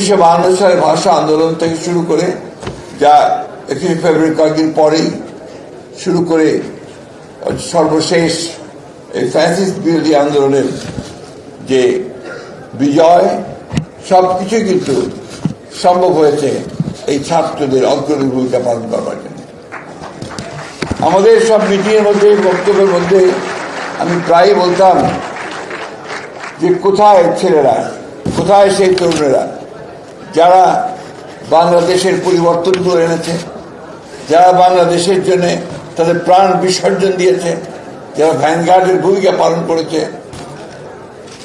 উনিশশো বাহান্ন সালে ভাষা আন্দোলন থেকে শুরু করে যা একুশে ফেব্রুয়ারি কয়েকদিন পরেই শুরু করে সর্বশেষ এই ফ্যাসিস্ট বিরোধী আন্দোলনের যে বিজয় সব কিছু কিন্তু সম্ভব হয়েছে এই ছাত্রদের অগ্রণী ভূমিকা পালন করবার জন্য। আমাদের সব মিটিংয়ের মধ্যে, বক্তব্যের মধ্যে আমি প্রায়ই বলতাম যে কোথায় ছেলেরা, কোথায় সেই তরুণেরা? যারা বাংলাদেশের পরিবর্তন করে এনেছে, যারা বাংলাদেশের জন্য তাদের প্রাণ বিসর্জন দিয়েছে, যারা ভ্যানগার্ডের ভূমিকা পালন করেছে,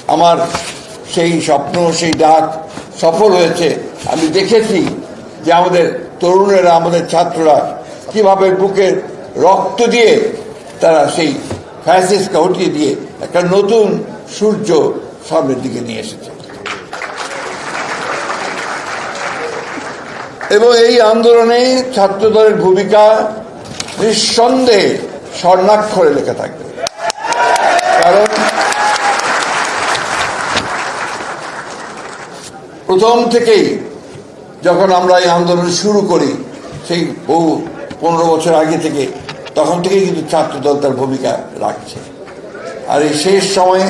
আমার সেই স্বপ্ন, সেই ডাক সফল হয়েছে। আমি দেখেছি যে আমাদের তরুণেরা, আমাদের ছাত্ররা কীভাবে বুকের রক্ত দিয়ে তারা সেই ফ্যাসিসকে হটিয়ে দিয়ে একটা নতুন সূর্য সামনের দিকে নিয়ে এসেছে। এবং এই আন্দোলনে ছাত্রদলের ভূমিকা নিঃসন্দেহে স্বর্ণাক্ষরে লেখা থাকবে। কারণ প্রথম থেকেই যখন আমরা এই আন্দোলন শুরু করি, সেই বহু পনেরো বছর আগে থেকে, তখন থেকেই কিন্তু ছাত্রদল তার ভূমিকা রাখছে। আর এই শেষ সময়ে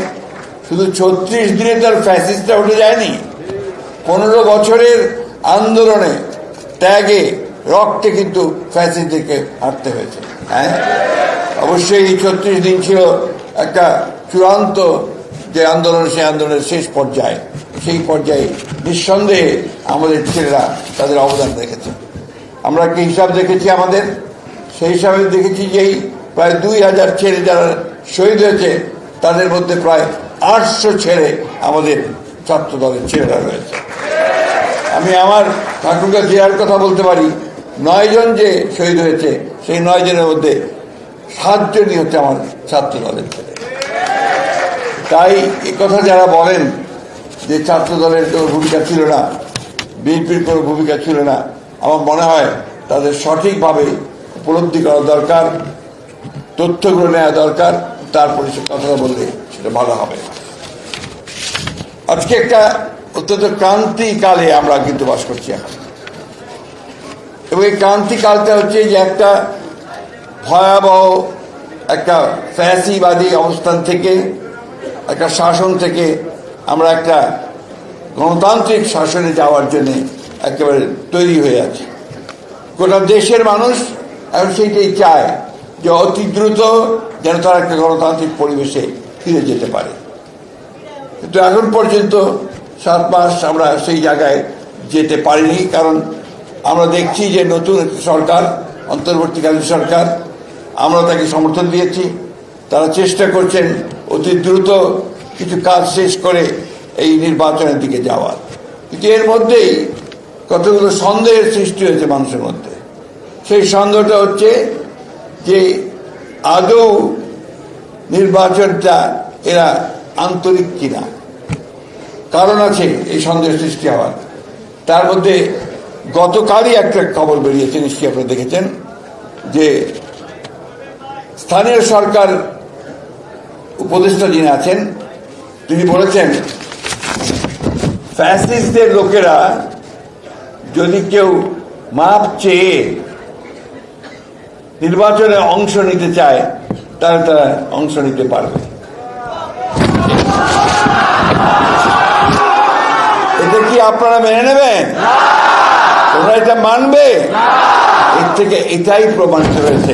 শুধু ছত্রিশ দিনে তার ফ্যাসিস্টটা উঠে যায়নি, পনেরো বছরের আন্দোলনে ত্যাগে রক্তে কিন্তু ফ্যাসিস্টদেরকে হারতে হয়েছে হ্যাঁ? অবশ্যই এই ছত্রিশ দিন ছিল একটা চূড়ান্ত যে আন্দোলন, সেই আন্দোলনের শেষ পর্যায়ে। সেই পর্যায়ে নিঃসন্দেহে আমাদের ছেলেরা তাদের অবদান রেখেছে। আমরা কি হিসাব দেখেছি আমাদের। সেই হিসাবে দেখেছি যে এই প্রায় দুই হাজার ছেলে যারা শহীদ হয়েছে, তাদের মধ্যে প্রায় আটশো ছেলে আমাদের ছাত্র দলের ছেলেরা রয়েছে। আমি আমার ঠাকুরগা জেলার কথা বলতে পারি? নয় জন যে শহীদ হয়েছে, সেই নয় জনের মধ্যে সাতজনই হচ্ছে আমার ছাত্র দলের ছেলে। তাই কথা যারা বলেন যে ছাত্র দলের কোনো ভূমিকা ছিল না, বিএনপির কোনো ভূমিকা ছিল না, আমার মনে হয় তাদের সঠিকভাবে উপলব্ধি করা দরকার, তথ্যগুলো নেওয়া দরকার, তারপরে সে কথাটা বললে সেটা ভালো হবে। আজকে একটা অত্যন্ত ক্রান্তিকালে আমরা কিন্তু বাস করছি এখন। এবং এই ক্রান্তিকালটা হচ্ছে যে একটা ভয়াবহ একটা ফ্যাসিবাদী অবস্থান থেকে, একটা শাসন থেকে আমরা একটা গণতান্ত্রিক শাসনে যাওয়ার জন্য একেবারে তৈরি হয়ে আছে। গোটা দেশের মানুষ এখন সেইটাই চায় যে অতি দ্রুত যেন তারা একটা গণতান্ত্রিক পরিবেশে ফিরে যেতে পারে। কিন্তু এখন পর্যন্ত সাত মাস আমরা সেই জায়গায় যেতে পারিনি, কারণ আমরা দেখছি যে নতুন একটি সরকার, অন্তর্বর্তীকালীন সরকার, আমরা তাকে সমর্থন দিয়েছি। তারা চেষ্টা করছেন অতি দ্রুত কিছু কাজ শেষ করে এই নির্বাচনের দিকে যাওয়ার। কিন্তু এর মধ্যেই কতগুলো সন্দেহের সৃষ্টি হয়েছে মানুষের মধ্যে। সেই সন্দেহটা হচ্ছে যে আদৌ নির্বাচনটা এরা আন্তরিক কিনা। কারণ আছে এই সন্দেহ সৃষ্টি হওয়ার। তার মধ্যে গতকালই একটা খবর বেরিয়েছে, নিশ্চয়ই আপনারা দেখেছেন, যে স্থানীয় সরকার উপদেষ্টা যিনি আছেন, তিনি বলেছেন, ফ্যাসিস্টদের লোকেরা যদি কেউ মাপ চেয়ে নির্বাচনে অংশ নিতে চায়, তাহলে তারা অংশ নিতে পারবে এটা কি আপনারা মেনে নেবেন? তোমরা এটা মানবে? এর থেকে এটাই প্রমাণিত হয়েছে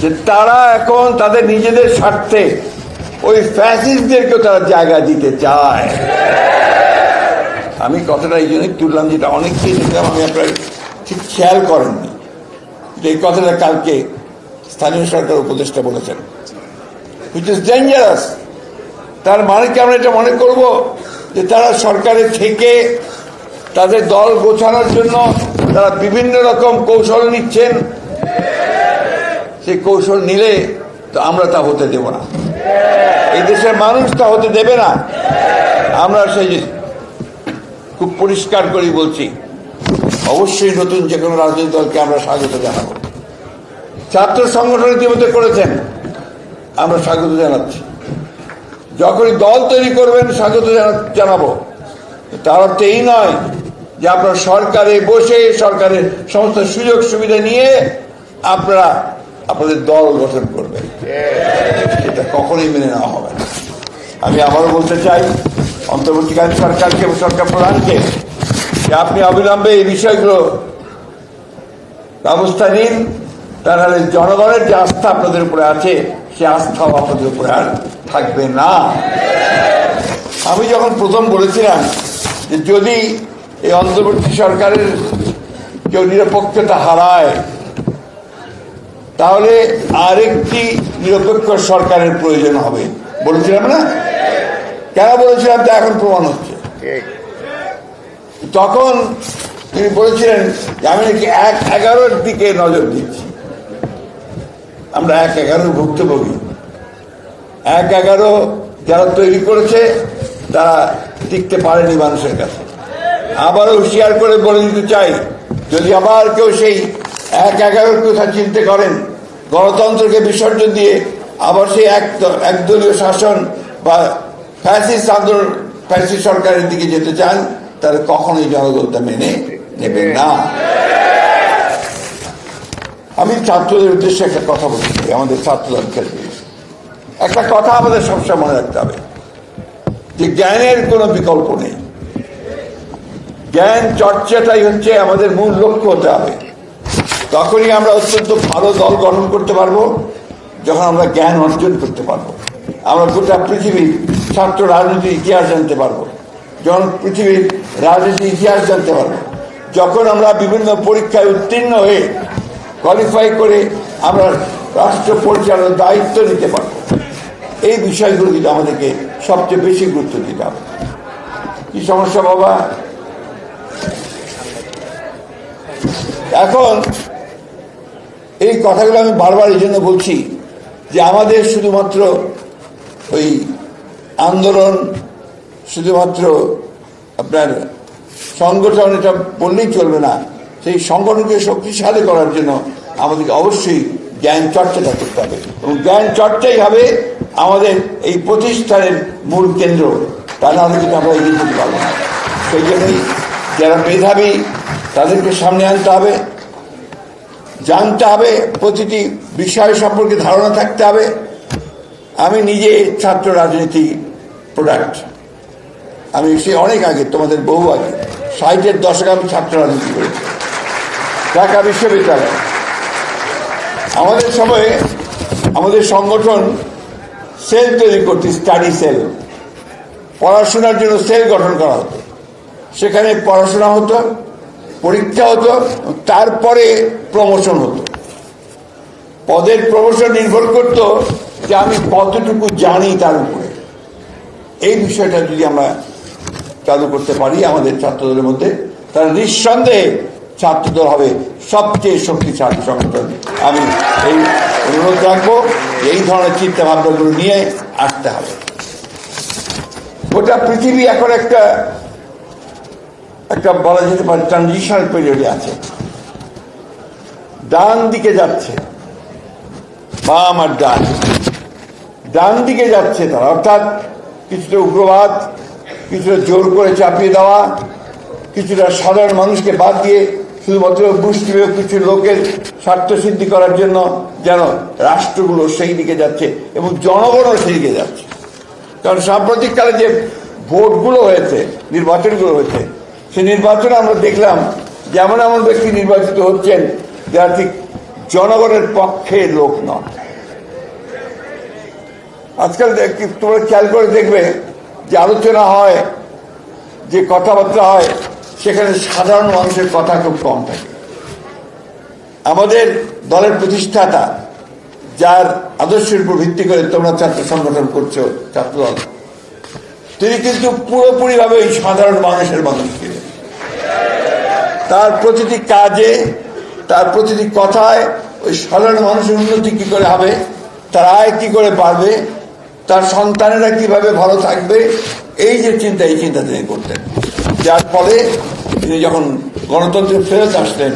যে তারা এখন তাদের নিজেদের স্বার্থে ওই ফ্যাসিস্টদেরকেও তারা জায়গা দিতে চায়। আমি কথাটা এই জন্যই তুললাম যেটা অনেককেই দেখলাম আমি আপনার ঠিক খেয়াল করেননি যে এই কথাটা কালকে স্থানীয় সরকার উপদেষ্টা বলেছেন হুইচ ইজ ডেঞ্জারাস তার মানে কি আমরা এটা মনে করব? যে তারা সরকারে থেকে তাদের দল গোছানোর জন্য তারা বিভিন্ন রকম কৌশল নিচ্ছেন। সেই কৌশল নিলে তো আমরা তা হতে দেব না। এই দেশের মানুষ তা হতে দেবে না। আমরা সেই খুব পরিষ্কার করে বলছি, অবশ্যই নতুন যে কোনো রাজনৈতিক দলকে আমরা স্বাগত জানাব। ছাত্র সংগঠন ইতিমধ্যে করেছেন, আমরা স্বাগত জানাচ্ছি। যখনই দল তৈরি করবেন, স্বাগত জানা- জানাব। তার অর্থ এই নয় যে আপনারা সরকারে বসে সরকারের সমস্ত সুযোগ সুবিধা নিয়ে আপনারা আপনাদের দল গঠন করবেন। এটা কখনোই মেনে নেওয়া হবে না। আমি আবারও বলতে চাই, অন্তর্বর্তীকালীন সরকারকে সরকার প্রধানকে যে আপনি অবিলম্বে এই বিষয়গুলো ব্যবস্থা নিন, তাহলে জনগণের যে আস্থা আপনাদের উপরে আছে সে আস্থাও আপনাদের উপরে আর থাকবে না। আমি যখন প্রথম বলেছিলাম যে যদি এই অন্তর্বর্তী সরকারের কেউ নিরপেক্ষতা হারায়, তাহলে আরেকটি নিরপেক্ষ সরকারের প্রয়োজন হবে। বলেছিলাম না? কেন বলেছিলাম? তা এখন প্রমাণ হচ্ছে। তখন তিনি বলেছিলেন আমি নাকি এক এগারোর দিকে নজর দিচ্ছি। আমরা এক এগারোর ভুক্তভোগী। এক এগারো যারা তৈরি করেছে, তারা টিকতে পারেনি মানুষের কাছে। আবারও হুঁশিয়ার করে বলে দিতে চাই, যদি আবার কেউ সেই এক এগারোর কথা চিনতে করেন, গণতন্ত্রকে বিসর্জন দিয়ে আবার সেই এক একদলীয় শাসন বা ফ্যাসিস্ট আন্দোলন, ফ্যাসিস্ট সরকারের দিকে যেতে চান, তাহলে কখনোই জনগণ তা মেনে নেবে না। আমি ছাত্রদের উদ্দেশ্যে একটা কথা বলতে চাই, আমাদের ছাত্রদের একটা কথা আমাদের সবসময় মনে রাখতে হবে, যে জ্ঞানের কোনো বিকল্প নেই। জ্ঞান চর্চাটাই হচ্ছে আমাদের মূল লক্ষ্য হতে হবে। তখনই আমরা অত্যন্ত ভালো দল গঠন করতে পারব, যখন আমরা জ্ঞান অর্জন করতে পারব। আমরা গোটা পৃথিবীর ছাত্র রাজনীতির ইতিহাস জানতে পারব, যখন পৃথিবীর রাজনীতির ইতিহাস জানতে পারব। যখন আমরা বিভিন্ন পরীক্ষায় উত্তীর্ণ হয়ে কোয়ালিফাই করে আমরা রাষ্ট্র পরিচালনার দায়িত্ব নিতে পারব। এই বিষয়গুলো কিন্তু আমাদেরকে সবচেয়ে বেশি গুরুত্ব দিতে হবে। কি সমস্যা বাবা? এখন এই কথাগুলো আমি বারবার এই জন্য বলছি যে আমাদের শুধুমাত্র ওই আন্দোলন, শুধুমাত্র আপনার সংগঠন, এটা বললেই চলবে না। সেই সংগঠনকে শক্তিশালী করার জন্য আমাদেরকে অবশ্যই জ্ঞান চর্চাটা করতে হবে। এবং জ্ঞান চর্চাই হবে আমাদের এই প্রতিষ্ঠানের মূল কেন্দ্র। তা নাহলে কিন্তু আমরা এগিয়ে যেতে পারব না। সেই জন্যই যারা মেধাবী, তাদেরকে সামনে আনতে হবে। জানতে হবে প্রতিটি বিষয় সম্পর্কে ধারণা থাকতে হবে। আমি নিজে ছাত্র রাজনীতি প্রোডাক্ট আমি সে অনেক আগে, তোমাদের বহু আগে, ষাটের দশকে আমি ছাত্র রাজনীতি করেছি। ঢাকা বিশ্ববিদ্যালয়। আমাদের সময়ে আমাদের সংগঠন সেল তৈরি করতে, স্টাডি সেল। পড়াশোনার জন্য সেল গঠন করা হতো। সেখানে পড়াশোনা হতো, পরীক্ষা হতো, তারপরে প্রমোশন হতো। পদের প্রমোশন নির্ভর করত যে আমি কতটুকু জানি তার উপরে। এই বিষয়টা যদি আমরা চালু করতে পারি, আমাদের ছাত্রদের মধ্যে, তারা নিঃসন্দেহে ছাত্রদল হবে সবচেয়ে শক্তিশালী সংগঠন। আমি এই অনুরোধ রাখব, এই ধরনের চিন্তা ভাবনাগুলো নিয়ে আসতে হবে। গোটা পৃথিবী এখন একটা একটা বলা যেতে পারে ট্রানজিশনাল পিরিয়ডে আছে। ডান দিকে যাচ্ছে, বাম আর ডান। ডান দিকে যাচ্ছে তারা, অর্থাৎ কিছুটা উগ্রবাদ, কিছুটা জোর করে চাপিয়ে দেওয়া, কিছুটা সাধারণ মানুষকে বাদ দিয়ে শুধুমাত্র গোষ্ঠীয় কিছু লোকের স্বার্থ সিদ্ধি করার জন্য যেন রাষ্ট্রগুলো সেই দিকে যাচ্ছে এবং জনগণও সেই দিকে যাচ্ছে। কারণ সাম্প্রতিককালে যে ভোটগুলো হয়েছে, নির্বাচনগুলো হয়েছে, সেই নির্বাচনে আমরা দেখলাম যেমন এমন ব্যক্তি নির্বাচিত হচ্ছেন যারা ঠিক জনগণের পক্ষে লোক নন। আজকাল তোমরা খেয়াল করে দেখবে যে আলোচনা হয়, যে কথাবার্তা হয় সেখানে সাধারণ মানুষের কথা খুব কম থাকে। আমাদের দলের প্রতিষ্ঠাতা, যার আদর্শের উপর ভিত্তি করে তোমরা ছাত্র সংগঠন করছ, ছাত্রদল, তিনি কিন্তু পুরোপুরিভাবে ওই সাধারণ মানুষের মানুষ ছিলেন তার প্রতিটি কাজে, তার প্রতিটি কথায় ওই সাধারণ মানুষের উন্নতি কি করে হবে, তার আয় কি করে বাড়বে, তার সন্তানেরা কীভাবে ভালো থাকবে, এই যে চিন্তা, এই চিন্তা তিনি করতেন। যার ফলে তিনি যখন গণতন্ত্রে ফেরত আসলেন,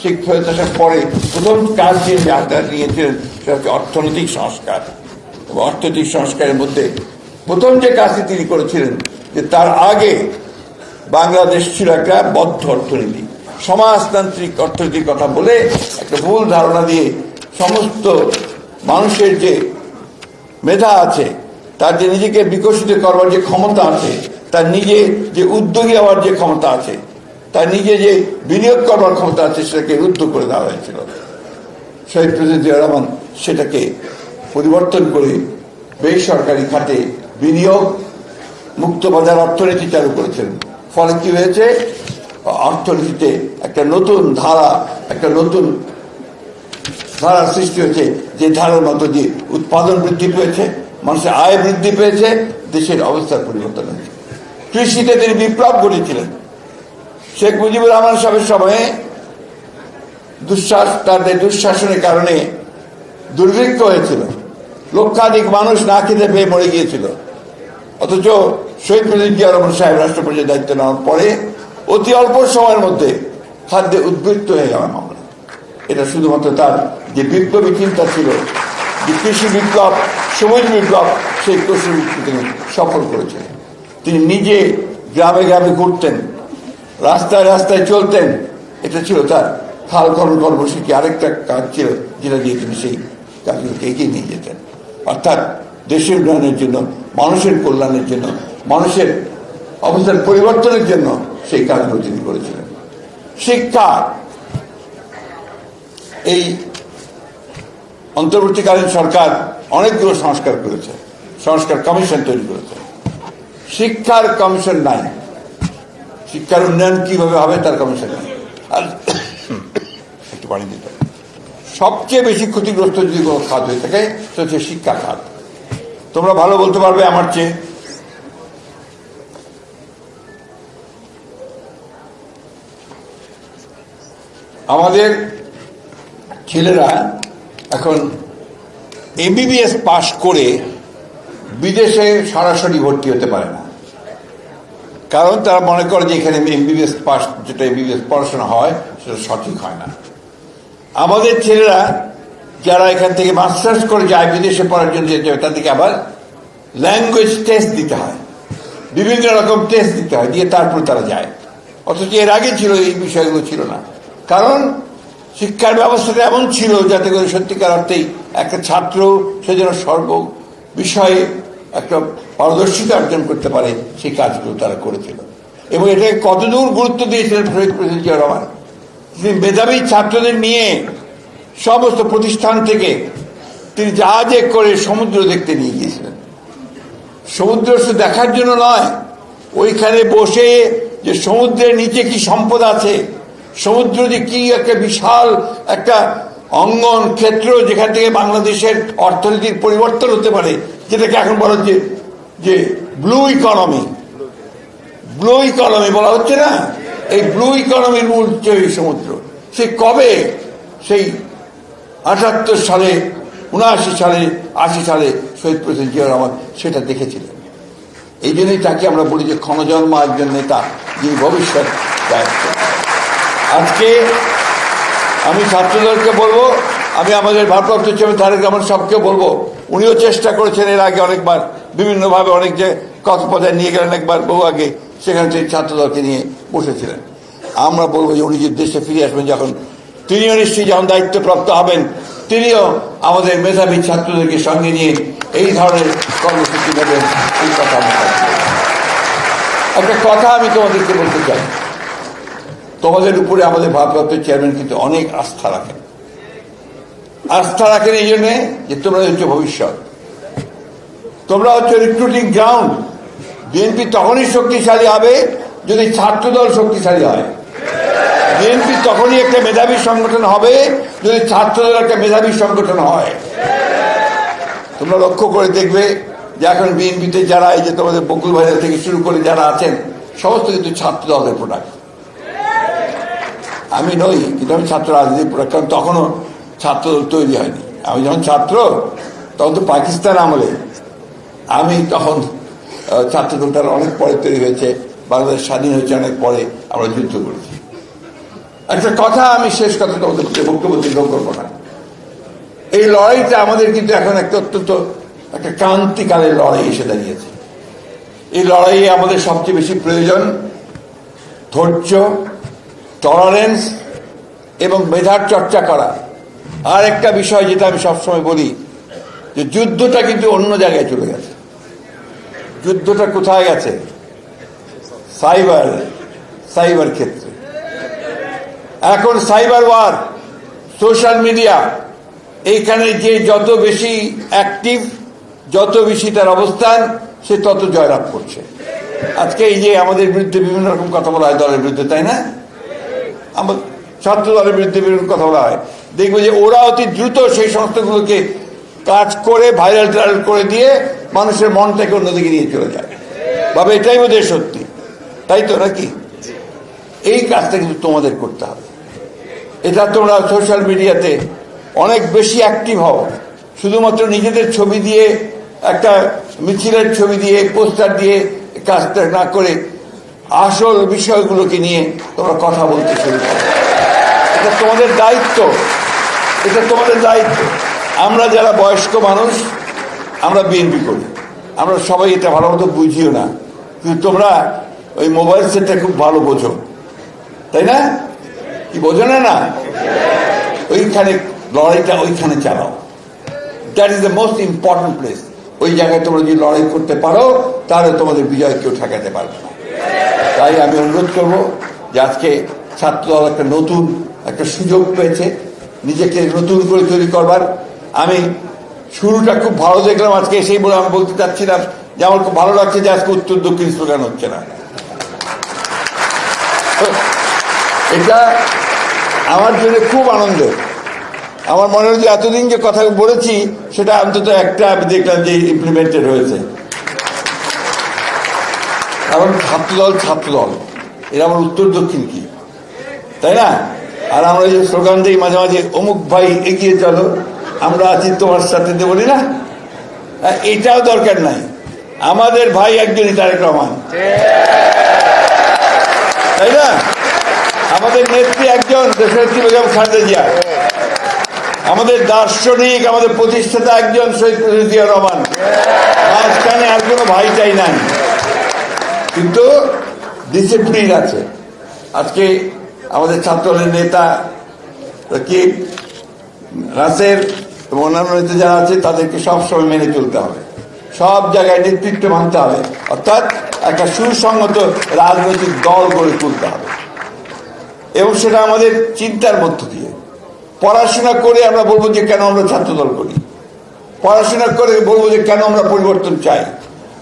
সেই ফেরত আসার পরে প্রথম কাজ যে হাতে নিয়েছিলেন, সেটা হচ্ছে অর্থনৈতিক সংস্কার। এবং অর্থনৈতিক সংস্কারের মধ্যে প্রথম যে কাজটি তিনি করেছিলেন, যে তার আগে বাংলাদেশ ছিল একটা বদ্ধ অর্থনীতি। সমাজতান্ত্রিক অর্থনীতির কথা বলে একটা ভুল ধারণা দিয়ে সমস্ত মানুষের যে মেধা আছে, তার যে নিজেকে বিকশিত করবার যে ক্ষমতা আছে তার নিজে যে উদ্যোগী হওয়ার যে ক্ষমতা আছে, তার নিজে যে বিনিয়োগ করবার ক্ষমতা আছে, সেটাকে রুদ্ধ করে দেওয়া হয়েছিল। শহীদ প্রেসিডেন্ট রহমান সেটাকে পরিবর্তন করে বেসরকারি খাতে বিনিয়োগ মুক্ত বাজার অর্থনীতি চালু করেছেন। ফলে কি হয়েছে? অর্থনীতিতে একটা নতুন ধারা, একটা নতুন ধারার সৃষ্টি হয়েছে, যে ধারার মতো দিয়ে উৎপাদন বৃদ্ধি পেয়েছে, মানুষের আয় বৃদ্ধি পেয়েছে, দেশের অবস্থার পরিবর্তন হয়েছে। কৃষিতে তিনি বিপ্লব ঘটিয়েছিলেন শেখ মুজিবুর রহমান সাহেবের সময়ে দুঃশ্বাস, তাদের দুঃশাসনের কারণে দুর্ভিক্ষ হয়েছিল। লক্ষাধিক মানুষ না খেতে পেয়ে মরে গিয়েছিল। অথচ শহীদ জিয়া রহমান সাহেব রাষ্ট্রপতির দায়িত্ব নেওয়ার পরে অতি অল্প সময়ের মধ্যে খাদ্যে উদ্বৃত্ত হয়ে গেলাম আমরা এটা শুধুমাত্র তার যে বিপ্লবী চিন্তা ছিল, যে কৃষি বিপ্লব সবুজ বিপ্লব, সেই কৃষি বিপ্লব তিনি সফল করেছেন তিনি নিজে গ্রামে গ্রামে ঘুরতেন, রাস্তায় রাস্তায় চলতেন। এটা ছিল তার খাল খনন কর্মসূচি। আরেকটা কাজ ছিল যেটা দিয়ে তিনি সেই কাজগুলোকে এগিয়ে নিয়ে যেতেন। অর্থাৎ দেশের উন্নয়নের জন্য, মানুষের কল্যাণের জন্য, মানুষের অবস্থান পরিবর্তনের জন্য সেই কাজগুলো তিনি করেছিলেন। শিক্ষা, এই অন্তর্বর্তীকালীন সরকার অনেকগুলো সংস্কার করেছে। সংস্কার কমিশন তৈরি করেছে। শিক্ষার কমিশন নাই। শিক্ষার উন্নয়ন কীভাবে হবে তার কমিশন নাই। আর একটু পানি দিতে সবচেয়ে বেশি ক্ষতিগ্রস্ত যদি কোনো খাত হয়ে থাকে, সেটা হচ্ছে শিক্ষা খাত। তোমরা ভালো বলতে পারবে আমার চেয়ে। আমাদের ছেলেরা এখন এমবিবিএস পাশ করে বিদেশে সরাসরি ভর্তি হতে পারে না। কারণ তারা মনে করে যে এখানে এমবিবিএস পাস যেটা এমবিবিএস পড়াশোনা হয়, সেটা সঠিক হয় না। আমাদের ছেলেরা যারা এখান থেকে মাস্টার্স করে যায়, বিদেশে পড়ার জন্য যেতে হবে তাদেরকে আবার ল্যাঙ্গুয়েজ টেস্ট দিতে হয়। বিভিন্ন রকম টেস্ট দিতে হয়, দিয়ে তারপর তারা যায়। অথচ এর আগে ছিল, এই বিষয়গুলো ছিল না। কারণ শিক্ষার ব্যবস্থাটা এমন ছিল, যাতে করে সত্যিকার অর্থেই একটা ছাত্র সে যেন সর্ব বিষয়ে একটা পারদর্শিতা অর্জন করতে পারে সেই কাজগুলো তারা করেছিল। এবং এটাকে কতদূর গুরুত্ব দিয়েছিলেন শহীদ প্রেসিডেন্ট জিয়া রহমান? তিনি মেধাবী ছাত্রদের নিয়ে সমস্ত প্রতিষ্ঠান থেকে তিনি জাহাজে করে সমুদ্র দেখতে নিয়ে গিয়েছিলেন। সমুদ্র শুধু দেখার জন্য নয়, ওইখানে বসে যে সমুদ্রের নিচে কি সম্পদ আছে, সমুদ্র যে কি একটা বিশাল একটা অঙ্গন ক্ষেত্র যেখান থেকে বাংলাদেশের অর্থনীতির পরিবর্তন হতে পারে, যেটাকে এখন বলা হচ্ছে যে ব্লু ইকোনমি ব্লু ইকোনমি বলা হচ্ছে না? এই ব্লু ইকোনমির মূল হচ্ছে এই সমুদ্র, সে কবে? সেই আটাত্তর সালে, উনআশি সালে, আশি সালে শহীদ প্রেসিডেন্ট জিয়া রহমান সেটা দেখেছিলেন। এই জন্যই তাকে আমরা বলি যে ক্ষণজন্ম একজন নেতা, যিনি ভবিষ্যৎ আজকে আমি ছাত্রদলকে বলব, আমি আমাদের ভারপ্রাপ্ত চেয়ারম্যান তারেক রহমান সবকে বলব, উনিও চেষ্টা করেছেন এর আগে অনেকবার বিভিন্নভাবে অনেক যে কক্সবাজার নিয়ে গেলেন একবার বহু আগে, সেখানে তিনি ছাত্রদলকে নিয়ে বসেছিলেন। আমরা বলব যে উনি যে দেশে ফিরে আসবেন, যখন তিনিও নিশ্চয়ই যখন দায়িত্বপ্রাপ্ত হবেন, তিনিও আমাদের মেধাবী ছাত্রদেরকে সঙ্গে নিয়ে এই ধরনের কর্মসূচি নেবেন, এই কথা একটা কথা আমি তোমাদেরকে বলতে চাই। তোমাদের উপরে আমাদের ভারপ্রাপ্ত চেয়ারম্যান কিন্তু অনেক আস্থা রাখেন। আস্থা রাখেন এই জন্যে যে তোমরা হচ্ছে ভবিষ্যৎ। তোমরা হচ্ছে রিক্রুটিং গ্রাউন্ড বিএনপি তখনই শক্তিশালী হবে যদি ছাত্রদল শক্তিশালী হয়। বিএনপি তখনই একটা মেধাবী সংগঠন হবে যদি ছাত্রদল একটা মেধাবী সংগঠন হয়। তোমরা লক্ষ্য করে দেখবে যে এখন বিএনপিতে যারা, এই যে তোমাদের বকুল বাজার থেকে শুরু করে যারা আছেন, সমস্ত কিন্তু ছাত্র দলের প্রোডাক্ট আমি নই, কিন্তু আমি ছাত্র রাজনীতি প্রোডাক্ট কারণ তখনও ছাত্র তৈরি হয়নি। আমি যখন ছাত্র, তখন তো পাকিস্তান আমলে। আমি তখন আহ, ছাত্র দলটা অনেক পরে তৈরি হয়েছে বাংলাদেশ স্বাধীন হয়েছে অনেক পরে আমরা যুদ্ধ করেছি। একটা কথা আমি শেষ কথা তোমাদের বক্তব্য দীর্ঘ করব না। এই লড়াইটা আমাদের কিন্তু এখন একটা অত্যন্ত একটা ক্রান্তিকালের লড়াই এসে দাঁড়িয়েছে। এই লড়াইয়ে আমাদের সবচেয়ে বেশি প্রয়োজন ধৈর্য টলারেন্স এবং মেধার চর্চা করা। আর একটা বিষয় যেটা আমি সবসময় বলি যে যুদ্ধটা কিন্তু অন্য জায়গায় চলে গেছে। যুদ্ধটা কোথায় গেছে? সাইবার সাইবার ক্ষেত্রে। এখন সাইবার ওয়ার, সোশ্যাল মিডিয়া, এইখানে যে যত বেশি অ্যাক্টিভ, যত বেশি তার অবস্থান, সে তত জয়লাভ করছে। আজকে এই যে আমাদের বিরুদ্ধে বিভিন্ন রকম কথা বলা হয় দলের বিরুদ্ধে, তাই না? আমার ছাত্র দলের বিরুদ্ধে বিভিন্ন কথা বলা হয়। দেখবে যে ওরা অতি দ্রুত সেই সংস্থাগুলোকে কাজ করে ভাইরাল টাইরাল করে দিয়ে মানুষের মনটাকে অন্যদিকে নিয়ে চলে যায়। বাবা, এটাই বোধ সত্যি। তাই তো নাকি? এই কাজটা কিন্তু তোমাদের করতে হবে। এটা তোমরা সোশ্যাল মিডিয়াতে অনেক বেশি অ্যাক্টিভ হও। শুধুমাত্র নিজেদের ছবি দিয়ে, একটা মিছিলের ছবি দিয়ে পোস্টার দিয়ে কাজটা না করে আসল বিষয়গুলোকে নিয়ে তোমরা কথা বলতে শুরু করো। এটা তোমাদের দায়িত্ব। এটা তোমাদের দায়িত্ব। আমরা যারা বয়স্ক মানুষ, আমরা বিএনপি করি। আমরা সবাই এটা ভালো মতো বুঝিও না। কিন্তু তোমরা ওই মোবাইল সেটটা খুব ভালো বোঝো। তাই না? কি বোঝো না না? ওইখানে লড়াইটা ওইখানে চালাও। That is the most important place ওই জায়গায় তোমরা যদি লড়াই করতে পারো, তাহলে তোমাদের বিজয় কেউ ঠেকাতে পারবে না। তাই আমি অনুরোধ করব যে আজকে ছাত্রদল একটা নতুন একটা সুযোগ পেয়েছে। নিজেকে নতুন করে তৈরি করবার। আমি শুরুটা খুব ভালো দেখলাম, আজকে সেই বলে আমি বলতে চাচ্ছিলাম যে আমার খুব ভালো লাগছে যে আজকে উত্তর দক্ষিণ স্লোগান হচ্ছে না। এটা আমার জন্য খুব আনন্দ। আমার মনে হয় যে এতদিন যে কথা বলেছি, সেটা অন্তত একটা আমি দেখলাম যে ইমপ্লিমেন্টেড হয়েছে। কারণ ছাত্রদল ছাত্রদল, এরা আমার উত্তর দক্ষিণ কি? তাই না? আর আমরা যে স্লোগান দিই মাঝে মাঝে, অমুক ভাই এগিয়ে চলো। আমরা আছি তোমার সাথে দিয়ে বলি না এটাও দরকার নাই। আমাদের ভাই একজনই তারেক রহমান। তাই না? আমাদের নেত্রী একজন বেগম আমাদের দার্শনিক, আমাদের প্রতিষ্ঠাতা একজন শহীদ রহমান। মাঝখানে আর কোনো ভাই চাই নাই। কিন্তু ডিসিপ্লিন আছে। আজকে আমাদের ছাত্রদের নেতা কি রাসের এবং অন্যান্য যারা আছে, তাদেরকে সবসময় মেনে চলতে হবে। সব জায়গায় নেতৃত্ব মানতে হবে। অর্থাৎ একটা সুসংগত রাজনৈতিক দল গড়ে তুলতে হবে। এবং সেটা আমাদের চিন্তার মধ্য দিয়ে। পড়াশোনা করে আমরা বলব যে, কেন আমরা ছাত্রদল করি? পড়াশোনা করে বলব যে, কেন আমরা পরিবর্তন চাই?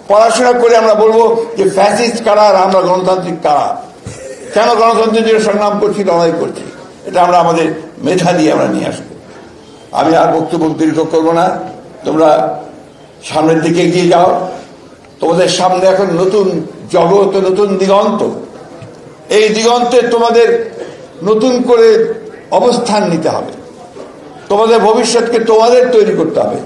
পড়াশোনা করে আমরা বলব যে, ফ্যাসিস্ট কারা আর আমরা গণতান্ত্রিক কারা? কেন গণতন্ত্রের জন্য সংগ্রাম করছি, লড়াই করছি? এটা আমরা আমাদের মেধা দিয়ে আমরা নিয়ে আসব। আমি আর বক্তব্য দীর্ঘ করব না। তোমরা সামনের দিকে এগিয়ে যাও। তোমাদের সামনে এখন নতুন জগৎ, নতুন দিগন্ত। এই দিগন্তে তোমাদের নতুন করে অবস্থান নিতে হবে। তোমাদের ভবিষ্যৎকে তোমাদের তৈরি করতে হবে।